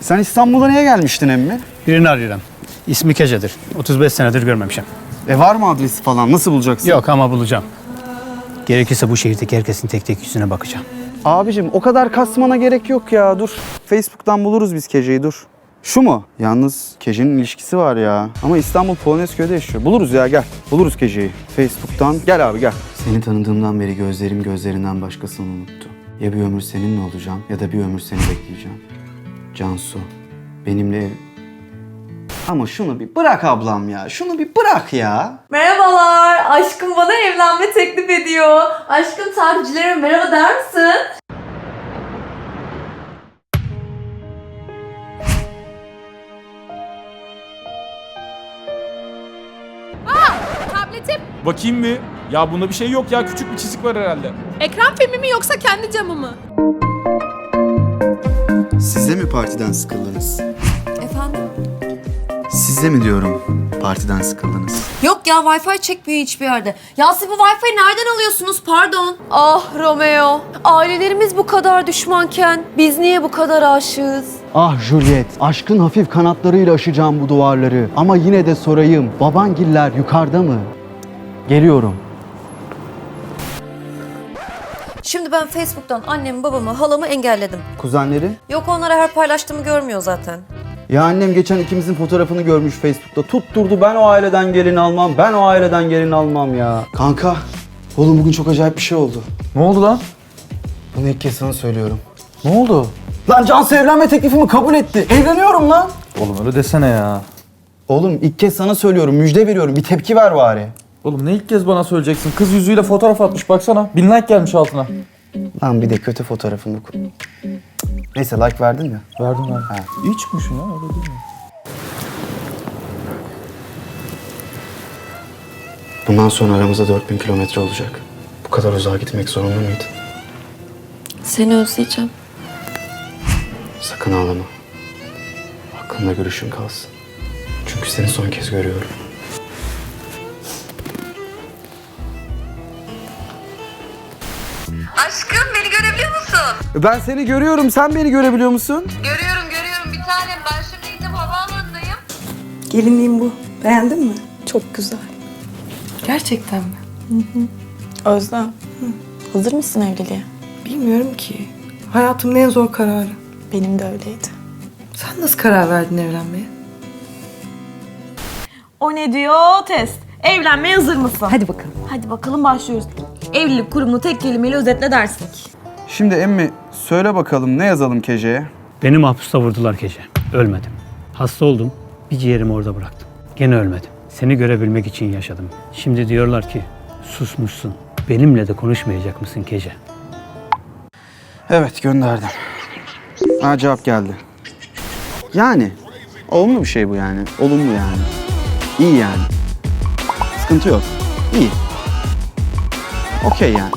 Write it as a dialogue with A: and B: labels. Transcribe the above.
A: Sen İstanbul'a niye gelmiştin emmi?
B: Birini arıyorum. İsmi Kece'dir. 35 senedir görmemişim.
A: E var mı adresi falan? Nasıl bulacaksın?
B: Yok ama bulacağım. Gerekirse bu şehirdeki herkesin tek tek yüzüne bakacağım.
A: Abicim o kadar kasmana gerek yok ya dur. Facebook'tan buluruz biz Kece'yi dur. Şu mu? Yalnız Kece'nin ilişkisi var ya. Ama İstanbul Polonezköy'de yaşıyor. Buluruz ya gel. Buluruz Kece'yi. Facebook'tan. Gel abi gel. Seni tanıdığımdan beri gözlerim gözlerinden başkasını unuttu. Ya bir ömür seninle olacağım ya da bir ömür seni bekleyeceğim. Cansu, benimle ev... Ama şunu bir bırak ablam ya. Şunu bir bırak ya.
C: Merhabalar. Aşkım bana evlenme teklif ediyor. Aşkım takipçilerime merhaba der misin?
D: Tabletim.
E: Bakayım mı? Ya bunda bir şey yok ya. Küçük bir çizik var herhalde.
D: Ekran filmi mi yoksa kendi camı mı?
A: Mi partiden sıkıldınız?
C: Efendim?
A: Siz de mi diyorum partiden sıkıldınız?
C: Yok ya Wi-Fi çekmiyor hiçbir yerde. Ya siz bu Wi-Fi'yi nereden alıyorsunuz pardon? Ah Romeo. Ailelerimiz bu kadar düşmanken biz niye bu kadar aşığız?
A: Ah Juliet, aşkın hafif kanatlarıyla aşacağım bu duvarları. Ama yine de sorayım, babangiller yukarıda mı? Geliyorum.
C: Şimdi ben Facebook'tan annemi, babamı, halamı engelledim.
A: Kuzenleri?
C: Yok onlara her paylaştığımı görmüyor zaten.
A: Ya annem geçen ikimizin fotoğrafını görmüş Facebook'ta. Tutturdu ben o aileden gelin almam, ben o aileden gelin almam ya. Kanka, oğlum bugün çok acayip bir şey oldu.
F: Ne oldu lan?
A: Bunu ilk kez sana söylüyorum.
F: Ne oldu?
A: Lan Cansu evlenme teklifimi kabul etti. Evleniyorum lan.
F: Oğlum öyle desene ya.
A: Oğlum ilk kez sana söylüyorum, müjde veriyorum. Bir tepki ver bari.
F: Oğlum ne ilk kez bana söyleyeceksin? Kız yüzüğüyle fotoğraf atmış baksana. Bin like gelmiş altına.
A: Lan bir de kötü fotoğrafını koy. Neyse like verdin mi?
F: Verdim ben. İyi çıkmışsın ya öyle değil mi?
A: Bundan sonra aramızda 4000 kilometre olacak. Bu kadar uzağa gitmek zorunda mıydın?
C: Seni özleyeceğim.
A: Sakın ağlama. Aklında görüşün kalsın. Çünkü seni son kez görüyorum.
G: Aşkım beni görebiliyor musun?
A: Ben seni görüyorum. Sen beni görebiliyor musun?
G: Görüyorum görüyorum bir tanem. Ben şimdi gidip havaalanındayım.
H: Gelinliğim bu. Beğendin mi? Çok güzel. Gerçekten mi?
I: Özlem, hazır mısın evliliğe?
H: Bilmiyorum ki. Hayatımın en zor kararı.
I: Benim de öyleydi.
H: Sen nasıl karar verdin evlenmeye?
I: O ne diyor? Test. Evlenmeye hazır mısın? Hadi bakalım. Hadi bakalım başlıyoruz. Evlilik kurumunu tek kelimeyle özetle dersek.
A: Şimdi emmi söyle bakalım ne yazalım Kece'ye?
B: Beni mahpusta vurdular gece. Ölmedim. Hasta oldum. Bir ciğerimi orada bıraktım. Gene ölmedim. Seni görebilmek için yaşadım. Şimdi diyorlar ki susmuşsun. Benimle de konuşmayacak mısın gece?
A: Evet gönderdim. Ha cevap geldi. Yani olumlu bir şey bu yani. Olumlu yani. İyi yani. Sıkıntı yok. İyi. Okey yani.